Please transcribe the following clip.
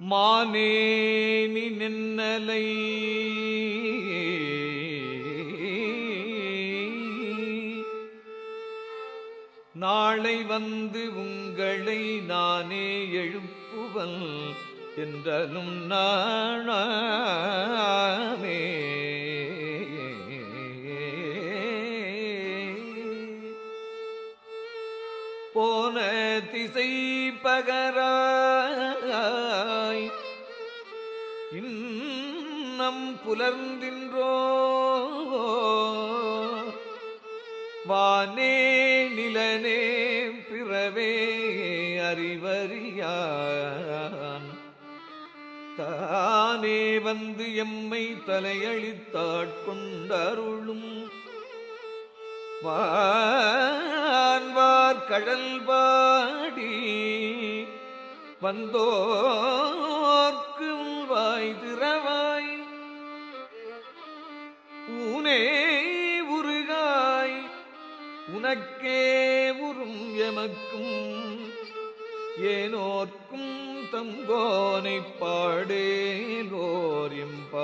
மானேனி நின்னலை. நாளை வந்து உங்களை நானே எழுப்புவன் என்றனும் நானே போன திசை பகரா இன்னம் புலர்ந்தின்றோ? வானே நிலனே பிறவே அறிவறியான். தானே வந்து எம்மை தலையளித்தாட்கொண்டருளும் வான்வார் கடல் வந்தோர்க்கும் வாய் திறவாய். ஊனே உருகாய். உனக்கே உறும் எமக்கும். ஏனோர்க்கும் தங்கோனை பாடேலோர் எம்பாவாய்